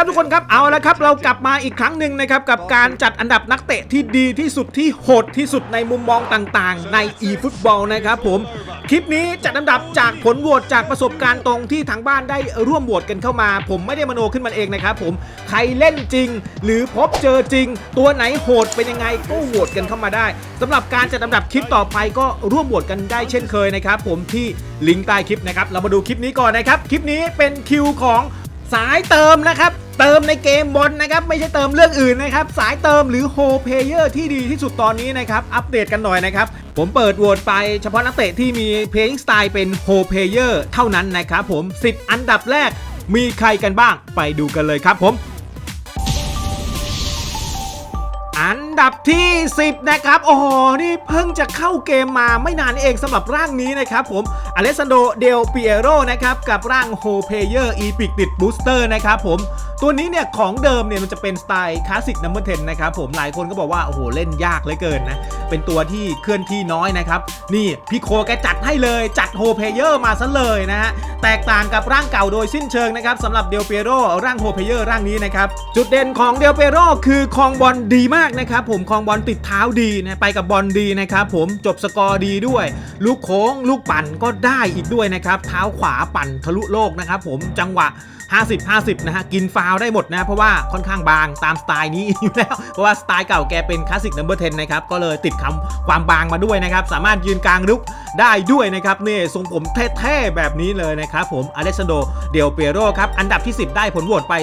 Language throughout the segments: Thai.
ครับทุกคนครับเอาละครับเรากลับมาอีกครั้งหนึ่งนะครับกับการจัดอันดับนักเตะที่ดีที่สุดที่โหดที่สุดในมุมมองต่างๆ ใน eFootball นะครับผมคลิปนี้จัดอันดับจากผลโหวตจากประสบการณ์ตรงที่ทางบ้านได้ร่วมโหวตกันเข้ามา ผมไม่ได้มโนขึ้นมันเองนะครับผมใครเล่นจริง หรือพบเจอจริง ตัวไหนโหดเป็นยังไงก็โหวตกันเข้ามาได้สำหรับการจัดอันดับคลิปต่อไปก็ร่วมโหวตกันได้เช่นเคยนะครับผมที่ลิงก์ใต้คลิปนะครับเรามาดูคลิปนี้ก่อนนะครับคลิปนี้เป็นคิวของสายเติมนะครับ เติมในเกมบอลนะครับ ไม่ใช่เติมเรื่องอื่นนะครับ สายเติมหรือโฮเพเยอร์ที่ดีที่สุดตอนนี้นะครับ อัปเดตกันหน่อยนะครับ ผมเปิดโหวตไปเฉพาะนักเตะที่มีเพล y สไตล์เป็นโฮเพเยอร์เท่านั้นนะครับผม 10 อันดับแรกมีใครกันบ้างไปดูกันเลยครับผมอันดับที่ 10 นะครับ โอ้โห นี่เพิ่งจะเข้าเกมมาไม่นานเองสำหรับร่างนี้นะครับผมอเลสซานโด เดลเปียโรนะครับ กับร่างโฮเพเยอร์อีพิกติดบูสเตอร์นะครับผม ตัวนี้เนี่ยของเดิมเนี่ยมันจะเป็นสไตล์คลาสสิกนัมเบอร์เทนนะครับผมหลายคนก็บอกว่าโอ้โหเล่นยากเหลือเกินนะเป็นตัวที่เคลื่อนที่น้อยนะครับนี่พี่โคแกจัดให้เลยจัดโฮเพเยอร์มาซะเลยนะฮะแตกต่างกับร่างเก่าโดยสิ้นเชิงนะครับสำหรับเดลเปียโรร่างโฮเพเยอร์ร่างนี้นะครับจุดเด่นของเดลเปียโรคือคองบอลดีมากนะครับผมคองบอลติดเท้าดีนะไปกับบอลดีนะครับผมจบสกอร์ดีด้วย ลูกโค้งลูกปั่นก็ได้อีกด้วยนะครับเท้าขวาปั่นทะลุโลกนะครับผมจังหวะ 50 50 นะฮะ กินฟาวได้หมดนะ เพราะว่าค่อนข้างบางตามสไตล์นี้อยู่แล้ว เพราะว่าสไตล์เก่าแกเป็นคลาสสิกนัมเบอร์10นนะครับ ก็เลยติดคำความบางมาด้วยนะครับ สามารถยืนกลางรุกได้ด้วยนะครับนี่ทรงผมเท่ๆ แบบนี้เลยนะครับ ผมอเล็กซานโดเดลเปียโรครับ อันดับที่ 10 ได้ผลโหวตไป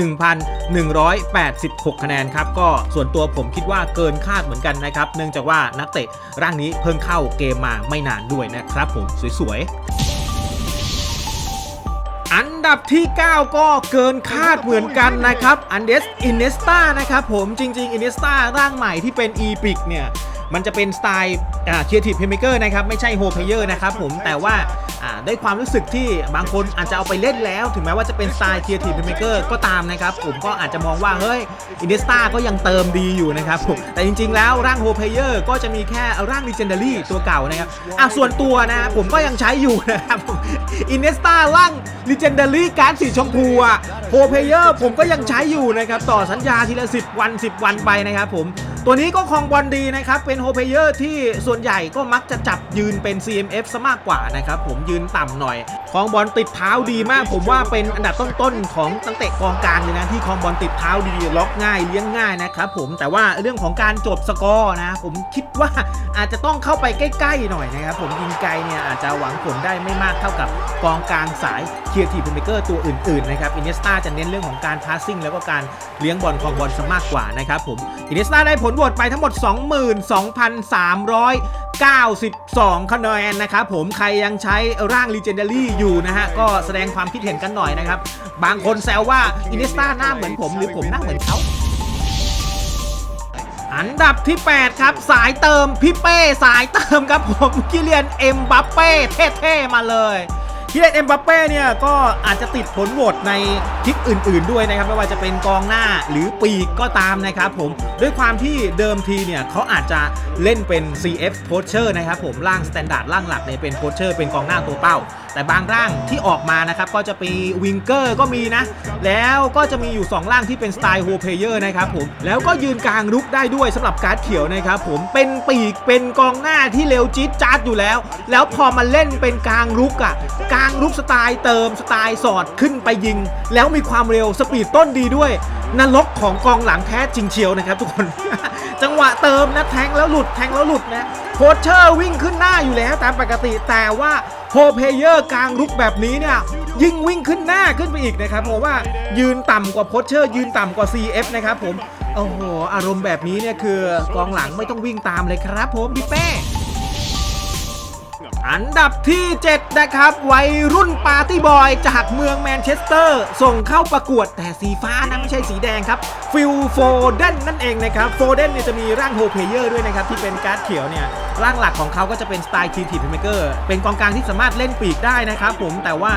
21,186 คะแนนครับ ก็ส่วนตัวผมคิดว่าเกินคาดเหมือนกันนะครับ เนื่องจากว่านักเตะร่างนี้เพิ่งเข้าเกมมาไม่นานด้วยนะครับผมสวยๆ อันดับที่ 9 ก็เกินคาดเหมือนกันนะครับอันเดสอินเนสตานะครับผมจริงๆอินเนสตาร่างใหม่ที่เป็นอีพิกเนี่ย มันจะเป็นสไตล์อ่า Creative Playmaker นะครับไม่ใช่ Whole Player นะครับผมแต่ว่าอ่าด้วยความรู้สึกที่บางคนอาจจะเอาไปเล่นแล้ว ถึงแม้ว่าจะเป็นสไตล์ Creative Playmaker ก็ตามนะครับผมก็อาจจะมองว่าเฮ้ยอินเนสตาก็ยังเติมดีอยู่นะครับผมแต่จริง ๆ แล้วร่าง Whole Player ก็จะมีแค่ร่าง Legendary ตัวเก่านะครับอะส่วนตัวนะผมก็ยังใช้อยู่นะครับผมอินเนสตาร่าง Legendary การ์ดสีชมพูอะโฮเพเยอร์ผมก็ยังใช้อยู่นะครับต่อสัญญาทีละ 10 วัน 10 วันไปนะครับผม ตัวนี้ก็คลองบอลดีนะครับ เป็นโฮเพเยอร์ที่ส่วนใหญ่ก็มักจะจับยืนเป็น CMF ซะมากกว่านะครับ ผมยืนต่ำหน่อย คลองบอลติดเท้าดีมาก ผมว่าเป็นอันดับต้นๆของตั้งแต่กองกลางเลยนะที่คลองบอลติดเท้าดีล็อกง่ายเลี้ยงง่ายนะครับผมแต่ว่าเรื่องของการจบสกอร์นะ ผมคิดว่าอาจจะต้องเข้าไปใกล้ๆหน่อยนะครับผมยิงไกลเนี่ยอาจจะหวังผลได้ไม่มากเท่ากับกองกลางสายเคียร์ทีเพเมเกอร์ตัวอื่นๆนะครับอินเนสตาจะเน้นเรื่องของการพาสซิ่งแล้วก็การเลี้ยงบอลคลองบอลซะมากกว่านะครับผมอินเนสตาได้ผลโหวตไปทั้งหมด 22,392 คะแนนนะครับผมใครยังใช้ร่าง Legendary อยู่นะฮะ ก็แสดงความคิดเห็นกันหน่อยนะครับ บางคนแซวว่าอินเนสตาหน้าเหมือนผมหรือผมหน้าเหมือนเขาอันดับที่ 8 ครับ สายเติม พี่เป้ สายเติมครับผมกิเลียนเอ็มบัปเป้เท่ๆมาเลยกิเลียนเอ็มบัปเป้เนี่ยก็อาจจะติดผลโหวตในคลิปอื่น ๆ ด้วยนะครับไม่ว่าจะเป็นกองหน้าหรือปีกก็ตามนะครับผมด้วยความที่เดิมทีเนี่ยเขาอาจจะเล่นเป็น CF Poacher นะครับผมร่างสแตนดาร์ดร่างหลักเนี่ยเป็น Poacher เป็นกองหน้าตัวเป้า แต่บางร่างที่ออกมานะครับก็จะมีวิงเกอร์ก็มีนะ แล้วก็จะมีอยู่ 2 ร่างที่เป็นสไตล์โฮเพเยอร์นะครับผมแล้วก็ยืนกลางรุกได้ด้วยสำหรับการ์ดเขียวนะครับผมเป็นปีกเป็นกองหน้าที่เร็วจี๊ดจ๊าดอยู่แล้ว แล้วพอมาเล่นเป็นกลางรุกอะ่ะกลางรุกสไตล์เติมสไตล์สอดขึ้นไปยิง แล้วมีความเร็วสปีดต้นดีด้วยนรกของกองหลังแท้จริงเชียวนะครับทุกคน จังหวะเติมนะแทงแล้วหลุดแทงแล้วหลุดนะโคเชอร์วิ่งขึ้นหน้าอยู่แล้วตามปกติแต่ว่า โฟเพเยอร์กลางรุกแบบนี้เนี่ยยิ่งวิ่งขึ้นหน้าขึ้นไปอีกนะครับเพราะว่ายืนต่ำกว่าโพสเชอร์ ยืนต่ำกว่า CF นะครับผมโอ้โหอารมณ์แบบนี้เนี่ยคือกองหลังไม่ต้องวิ่งตามเลยครับผมพี่เป้ อันดับที่ 7 นะครับ วัยรุ่นปาร์ตี้บอย จากเมืองแมนเชสเตอร์ ส่งเข้าประกวดแต่สีฟ้านะไม่ใช่สีแดงครับฟิลโฟเดนนั่นเองนะครับโฟเดนเนี่ยจะมีร่างโฮเพเยอร์ด้วยนะครับ ที่เป็นการ์ดเขียวเนี่ย ร่างหลักของเขาก็จะเป็นสไตล์ทีทีพเมเกอร์เป็นกองกลางที่สามารถเล่นปีกได้นะครับผมแต่ว่า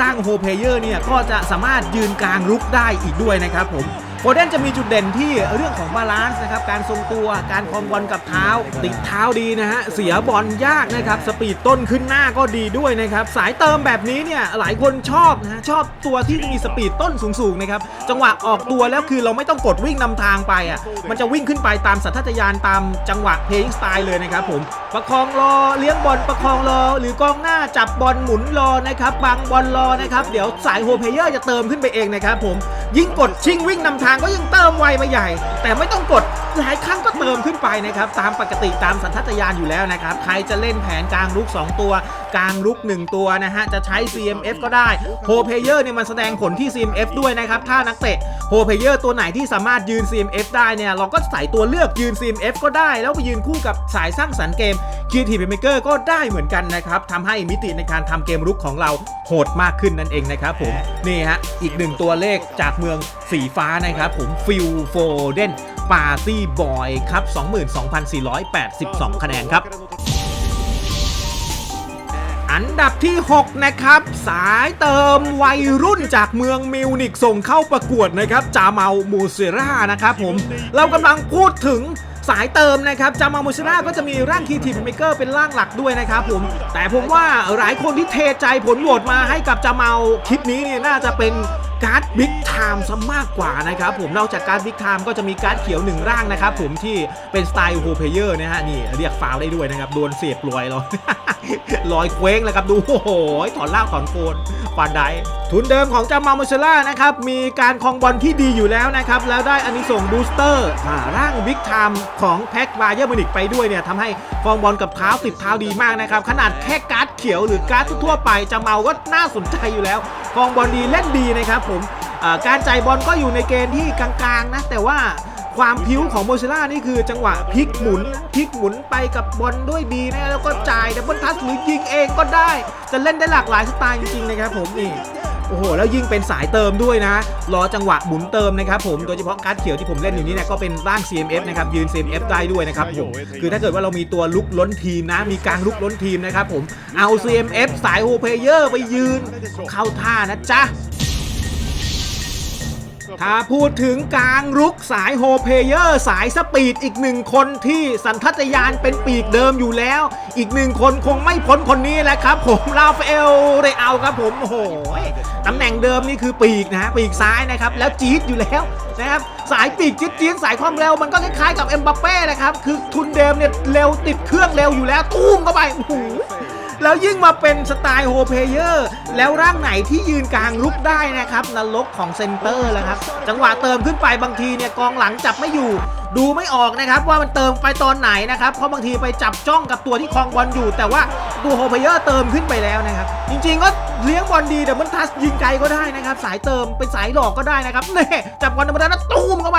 ร่างโฮเพเยอร์เนี่ยก็จะสามารถยืนกลางรุกได้อีกด้วยนะครับผม โฟเดนจะมีจุดเด่นที่เรื่องของบาลานซ์นะครับการทรงตัวการคลองบอลกับเท้า ติดเท้าดีนะฮะเสียบอลยากนะครับสปีดต้นขึ้นหน้าก็ดีด้วยนะครับสายเติมแบบนี้เนี่ยหลายคนชอบนะชอบตัวที่มีสปีดต้นสูงๆนะครับจังหวะออกตัวแล้วคือเราไม่ต้องกดวิ่งนำทางไปอะมันจะวิ่งขึ้นไปตามสัญชาตญาณตามจังหวะเพลงสไตล์เลยนะครับผมประคองรอเลี้ยงบอลประคองรอ หรือกองหน้าจับบอลหมุนรอนะครับบังบอลรอนะครับเดี๋ยวสายโฮเพเยอร์จะเติมขึ้นไปเองนะครับผมยิ่งกดชิงวิ่งนำทางก็ยังเติมไวมาใหญ่ แต่ไม่ต้องกดหลายครั้งก็เติมขึ้นไปนะครับตามปกติตามสัญชาตญาณอยู่แล้วนะครับใครจะเล่นแผนกลางลุก 2 ตัว กลางลุก 1 ตัวนะฮะจะใช้ CMF ก็ได้โฮเพเยอร์เนี่ยมันแสดงผลที่ CMF ด้วยนะครับถ้านักเตะโฮเพเยอร์ตัวไหนที่สามารถยืน CMF ได้เนี่ยเราก็ใส่ตัวเลือกยืน CMF ก็ได้ แล้วไปยืนคู่กับสายสร้างสรรค์เกม Creative Maker ก็ได้เหมือนกันนะครับทำให้มิติในการทำเกมรุกของเราโหดมากขึ้นนั่นเองนะครับผมนี่ฮะอีกหนึ่งตัวเลขจากเมืองสีฟ้านะครับผมฟิลโฟเดน ปาร์ตี้บอยครับ 22,482 คะแนนครับ อันดับที่ 6 นะครับ สายเติมวัยรุ่นจากเมืองมิวนิกส่งเข้าประกวดนะครับ จาเมามูเซรานะครับผม เรากำลังพูดถึงสายเติมนะครับจามามูเซราก็จะมีร่างคีทีมเมเกอร์เป็นร่างหลักด้วยนะครับผม แต่ผมว่าหลายคนที่เทใจผลโหวตมาให้กับจามาคลิปนี้เนี่ยน่าจะเป็น การ์ดบิ๊กไทม์ซะมากกว่านะครับผมนอกจากการ์ดบิ๊กไทม์ก็จะมีการ์ดเขียวหนึ่งร่างนะครับผมที่เป็นสไตล์โฮเพเยอร์นะฮะนี่เรียกฟาวได้ด้วยนะครับโดนเสียบลอยลอยลอยเคว้งเลยครับดูโอ้โหถอนล่าถอนโคนปานได ทุนเดิมของจามามูเชล่านะครับ มีการคลองบอลที่ดีอยู่แล้วนะครับ แล้วได้อานิสงบูสเตอร์อ่าร่างบิ๊กไทม์ของแพ็กบาเยอร์มินิกไปด้วยเนี่ยทำให้คลองบอลกับเท้าติดเท้าดีมากนะครับ ขนาดแค่การ์ดเขียวหรือการ์ดทั่วไปจาเมาก็น่าสนใจอยู่แล้วคลองบอลดีเล่นดีนะครับผมการจ่ายบอลก็อยู่ในเกณฑ์ที่กลางๆนะแต่ว่าความพิ้วของโมเชล่านี่คือจังหวะพลิกหมุนพลิกหมุนไปกับบอลด้วยดีนะแล้วก็จ่ายดับเบิลทัชหรือยิงเองก็ได้ จะเล่นได้หลากหลายสไตล์จริงๆนะครับผมนี่ โอ้โห แล้วยิ่งเป็นสายเติมด้วยนะ รอจังหวะหมุนเติมนะครับผม โดยเฉพาะการ์ดเขียวที่ผมเล่นอยู่นี่เนี่ยก็เป็นร่าง CMF นะครับ ยืน CMF ได้ด้วยนะครับผม คือถ้าเกิดว่าเรามีตัวลุกล้นทีมนะ มีกลางลุกล้นทีมนะครับผม เอา CMF สายโฮเพเยอร์ไปยืนเข้าท่านะจ๊ะ ถ้าพูดถึงกลางรุกสายโฮเพเยอร์สายสปีดอีกหนึ่งคนที่สันทัตยานเป็นปีกเดิมอยู่แล้ว อีกหนึ่งคนคงไม่พ้นคนนี้แหละครับ ผมราฟเอลเรอัลครับผมโอ้โหตำแหน่งเดิมนี่คือปีกนะฮะปีกซ้ายนะครับแล้วจี๊ดอยู่แล้วนะครับสายปีกจี๊ดจี๊ดสายความเร็วมันก็คล้ายๆกับเอ็มบัปเป้นะครับคือทุนเดิมเนี่ยเร็วติดเครื่องเร็วอยู่แล้วตุ้มเข้าไปโอ้โห แล้วยิ่งมาเป็นสไตล์โฮเพเยอร์แล้วร่างไหนที่ยืนกลางลุกได้นะครับนรกของเซนเตอร์แล้วครับ จังหวะเติมขึ้นไปบางทีเนี่ยกองหลังจับไม่อยู่ ดูไม่ออกนะครับว่ามันเติมไปตอนไหนนะครับเพราะบางทีไปจับจ้องกับตัวที่คลองบอลอยู่ แต่ว่าตัวโฮเพเยอร์เติมขึ้นไปแล้วนะครับ จริงๆก็เลี้ยงบอลดีแต่มันทัสยิงไกลก็ได้นะครับ สายเติมเป็นสายหลอกก็ได้นะครับเน่จับบอลธรรมดาแล้วตูมเข้าไป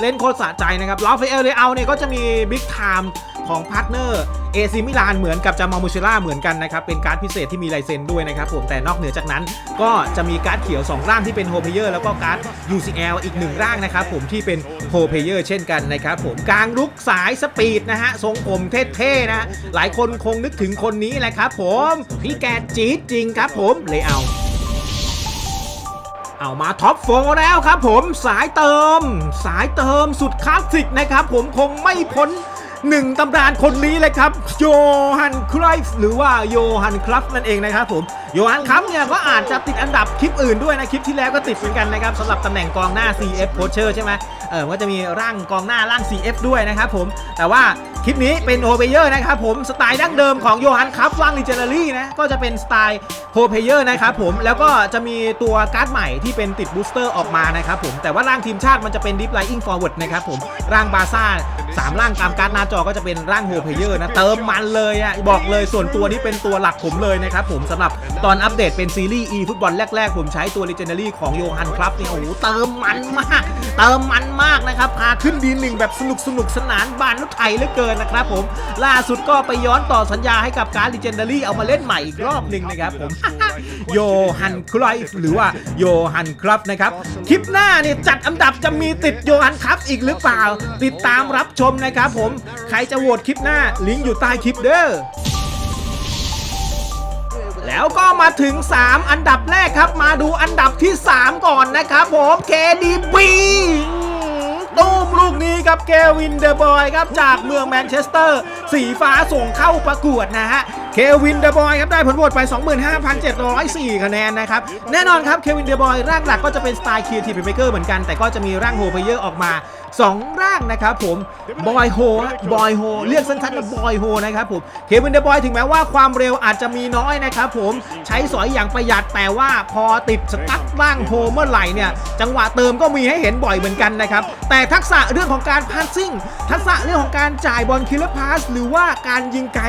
เล่นโคตรสะใจนะครับลาฟเอลเรอัลเนี่ยก็จะมีบิ๊กไทม์ ของพาร์ทเนอร์เอซิมิลานเหมือนกับจามามูเชล่าเหมือนกันนะครับเป็นการ์ดพิเศษที่มีลายเซ็นด้วยนะครับผมแต่นอกเหนือจากนั้น ก็จะมีการ์ดเขียว 2 ร่างที่เป็นโฮเพเยอร์แล้วก็การ์ด UCL อีก 1 ร่างนะครับผมที่เป็นโฮเพเยอร์เช่นกันนะครับผมกลางลุกสายสปีดนะฮะทรงผมเท่ๆนะหลายคนคงนึกถึงคนนี้แหละครับผมพี่แกจี๊ดจริงครับผมเลยเอาเอามาท็อปโฟแล้วครับผมสายเติม สายเติมสุดคลาสสิกนะครับผมคงไม่พ้น หนึ่งตำนานคนนี้เลยครับ โยฮันครฟหรือว่าโยฮันครัฟนั่นเองนะครับผม โยฮันครัฟเนี่ยก็อาจจะติดอันดับคลิปอื่นด้วยนะ คลิปที่แล้วก็ติดเหมือนกันนะครับสำหรับตำแหน่งกองหน้า CF p o เ c h e r ใช่ไหมเออก็จะมีร่างกองหน้าร่าง CF ด้วยนะครับผมแต่ว่า คลิปนี้เป็นโฮเพเยอร์นะครับผมสไตล์ดั้งเดิมของโยฮันครัฟร่าง Legendary นะก็จะเป็นสไตล์โฮเพเยอร์นะครับผมแล้วก็จะมีตัวการ์ดใหม่ที่เป็นติดบูสเตอร์ออกมานะครับผมแต่ว่าร่างทีมชาติมันจะเป็น Deep Lying Forward นะครับผมร่างบาซ่าสามร่างตามการ์ดหน้าจอก็จะเป็นร่างโฮเพเยอร์นะเติมมันเลยอะบอกเลยส่วนตัวนี้เป็นตัวหลักผมเลยนะครับผมสำหรับตอนอัปเดตเป็นซีรีส์ e ฟุตบอลแรกๆ ผมใช้ตัว Legendary ของโยฮันครับเนี่ยโอ้โหเติมมันมาก เติมมันมากนะครับพาขึ้นดีหนึ่งแบบสนุกสนุกสนานบานนุไทยเหลือเกินนะครับผม ล่าสุดก็ไปย้อนต่อสัญญาให้กับการ Legendary เอามาเล่นใหม่อีกรอบหนึ่งนะครับผม โยฮันครอยหรือว่าโยฮันครับนะครับ คลิปหน้าเนี่ยจัดอันดับจะมีติดโยฮันครับอีกหรือเปล่า ติดตามรับชมนะครับผม ใครจะโหวตคลิปหน้าลิงก์อยู่ใต้คลิปเด้อแล้วก็มาถึง 3 อันดับแรกครับ มาดูอันดับที่ 3 ก่อนนะครับผม KDB ตู้มลูกนี้ครับเควินเดอะบอยครับจากเมืองแมนเชสเตอร์ สีฟ้าส่งเข้าประกวดนะฮะ เควินเดอะบอยครับได้ผลโหวตไป 25,704 คะแนนนะครับ แน่นอนครับเควินเดอะบอยร่างหลักก็จะเป็นสไตล์คีทีพีเมเกอร์เหมือนกัน แต่ก็จะมีร่างโฮเพเยอร์ออกมา 2 ร่างนะครับผมบอยโฮบอยโฮเรียกสั้นๆว่าบอยโฮนะครับผมเควินเดอะบอยถึงแม้ว่าความเร็วอาจจะมีน้อยนะครับผมใช้สอยอย่างประหยัดแต่ว่าพอติดสตั๊กร่างโฮเมื่อไหร่เนี่ยจังหวะเติมก็มีให้เห็นบ่อยเหมือนกันนะครับแต่ทักษะเรื่องของการพาสซิ่งทักษะเรื่องของการจ่ายบอลคิลเลอร์พาสหรือว่าการยิงไกล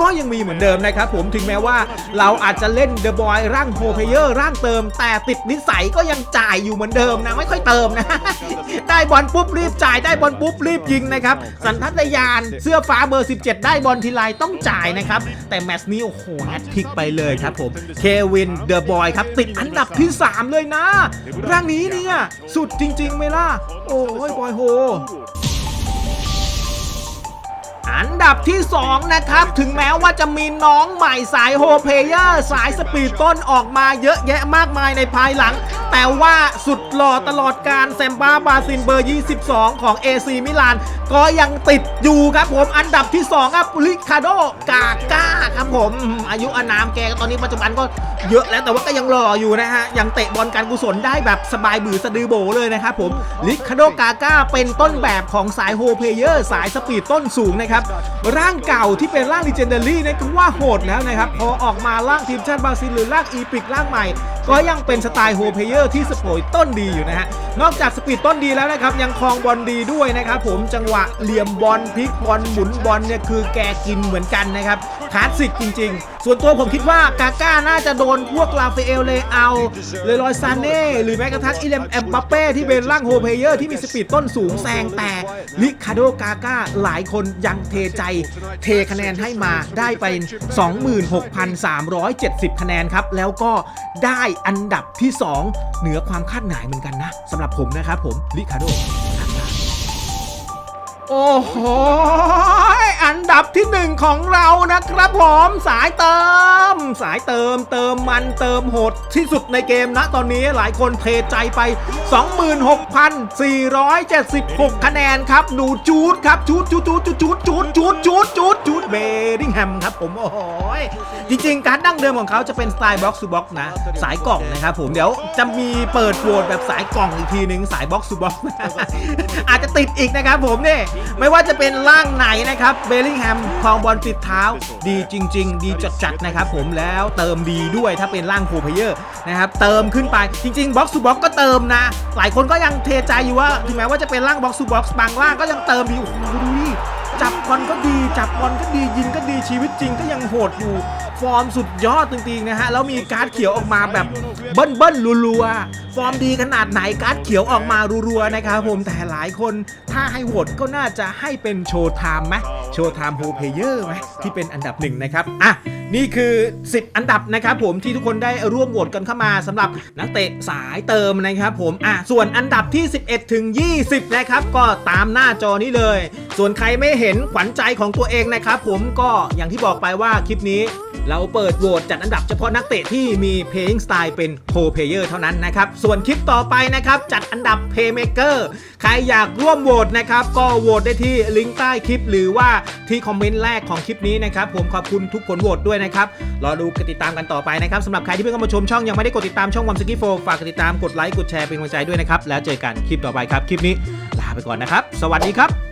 ก็ยังมีเหมือนเดิมิมนะครับผมถึงแม้ว่าเราอาจจะเล่นเดอะบอยร่างโฮเพเยอร์ร่างเติม แต่ติดนิสัยก็ยังจ่ายอยู่เหมือนเดิมนะไม่ค่อยเติมนะ ได้บอลปุ๊บรีบจ่ายได้บอลปุ๊บรีบยิงนะครับสันทัตยานเสื้อฟ้าเบอร์ 17 ได้บอลทีไรต้องจ่ายนะครับแต่แมตช์นี้โอ้โหแฮตทริกไปเลยครับผมเควินเดอะบอยครับติดอันดับที่ 3 เลยนะ ร่างนี้เนี่ยสุดจริงๆไหมล่ะโอ้ยบอยโฮ อันดับที่ 2 นะครับ ถึงแม้ว่าจะมีน้องใหม่สายโฮเพเยอร์ สายสปีดต้นออกมาเยอะแยะมากมายในภายหลัง แต่ว่าสุดหล่อตลอดการแซมบ้าบาซินเบอร์ 22 ของ AC มิลาน ก็ยังติดอยู่ครับผมอันดับที่ 2 ครับลิคาโดกาก้าครับผม อายุอานามแกตอนนี้ปัจจุบันก็เยอะแล้วแต่ว่าก็ยังหล่ออยู่นะฮะ ยังเตะบอลการกุศลได้แบบสบายบือสะดือโบเลยนะครับผมลิคาโดกาก้าเป็นต้นแบบของสายโฮเพเยอร์ สายสปีดต้นสูงนะครับ ร่างเก่าที่เป็นร่าง Legendary เนี่ยก็ว่าโหดแล้วนะครับพอออกมาร่างทีมชาติบราซิลหรือร่างอีพิกร่างใหม่ ก็ยังเป็นสไตล์โฮเพเยอร์ที่สปอยต้นดีอยู่นะฮะ นอกจากสปีดต้นดีแล้วนะครับ ยังคลองบอลดีด้วยนะครับผมจังหวะเหลี่ยมบอลพลิกบอลหมุนบอลเนี่ยคือแกกินเหมือนกันนะครับ คลาสสิกจริง ๆ ส่วนตัวผมคิดว่ากาก้าน่าจะโดนพวกลาเฟเอลเลอาเลรอยซานเน่หรือแม้กระทั่งอิเลมเอ็มบัปเป้ที่เป็นร่างโฮเพเยอร์ที่มีสปีดต้นสูงแซงแต่ลิคาโดกาก้าหลายคนยังเทใจ เทคะแนนให้มาได้ไป 26,370 คะแนนครับ แล้วก็ได้อันดับที่ 2 เหนือความคาดหมายเหมือนกันนะสำหรับผมนะครับผมลิคาโดโอ้โห อันดับที่หนึ่งของเรานะครับผมสายเติม สายเติมเติมมันเติมโหดที่สุดในเกมนะตอนนี้หลายคนเทใจไป 26,476 คะแนนครับหนูจูดครับจูดจูดจูดจูดจูดจูดจูดจูดจูดเบริงแฮมครับผมโอ้โหยจริงๆ การดั้งเดิมของเขาจะเป็นสไตล์บ็อกซ์ o บ็อกนะ สายกล่องนะครับผมเดี๋ยวจะมีเปิดโหวตแบบสายกล่องอีกทีหนึ่งสายบ็อกซ์ o บ็อกอาจจะติดอีกนะครับผมเนี่ยไม่ว่าจะเป็นร่างไหนนะครับเบลลิงแฮมคลองบอลติดเท้า ดีจริง ๆ ดีจัดๆนะครับผมแล้วเติมดีด้วยถ้าเป็นร่างโคเพเยอร์นะครับเติมขึ้นไปจริงๆบ็อกซ์บ็อกก็เติมนะ หลายคนก็ยังเทใจอยู่ว่า ถึงแม้ว่าจะเป็นร่างบ็อกซ์บ็อกบางร่างก็ยังเติมดีโอ้โหดูดิ จับบอลก็ดีจับบอลก็ดียิงก็ดีชีวิตจริงก็ยังโหดอยู่ ฟอร์มสุดยอดจริงๆนะฮะแล้วมีการ์ดเขียวออกมาแบบเบิ้ลเบิ้ลรัวๆฟอร์มดีขนาดไหนการ์ดเขียวออกมารัวๆนะครับผมแต่หลายคนถ้าให้โหวตก็น่าจะให้เป็นโชว์ไทม์ไหมโชว์ไทม์โฮเพเยอร์ไหมที่เป็นอันดับหนึ่งนะครับอะ นี่คือ 10 อันดับนะครับผมที่ทุกคนได้ร่วมโหวตกันเข้ามาสำหรับนักเตะสายเติมนะครับผมอะส่วนอันดับที่ 11 ถึง 20 นะครับ ก็ตามหน้าจอนี้เลย ส่วนใครไม่เห็นขวัญใจของตัวเองนะครับผมก็อย่างที่บอกไปว่าคลิปนี้ เราเปิดโหวตจัดอันดับเฉพาะนักเตะที่มี playing style เป็น pro player เท่านั้นนะครับ ส่วนคลิปต่อไปนะครับจัดอันดับ playmaker ใครอยากร่วมโหวตนะครับก็โหวตได้ที่ลิงก์ใต้คลิป หรือว่าที่คอมเมนต์แรกของคลิปนี้นะครับผมขอบคุณทุกผลโหวตด้วยนะครับรอดูกติดตามกันต่อไปนะครับสำหรับใครที่เพิ่งเข้ามาชมช่องยังไม่ได้กดติดตามช่องวัมสกี้โฟฝากกดติดตามกดไลค์กดแชร์เป็นกำลังใจด้วยนะครับแล้วเจอกันคลิปต่อไปครับคลิปนี้ลาไปก่อนนะครับ สวัสดีครับ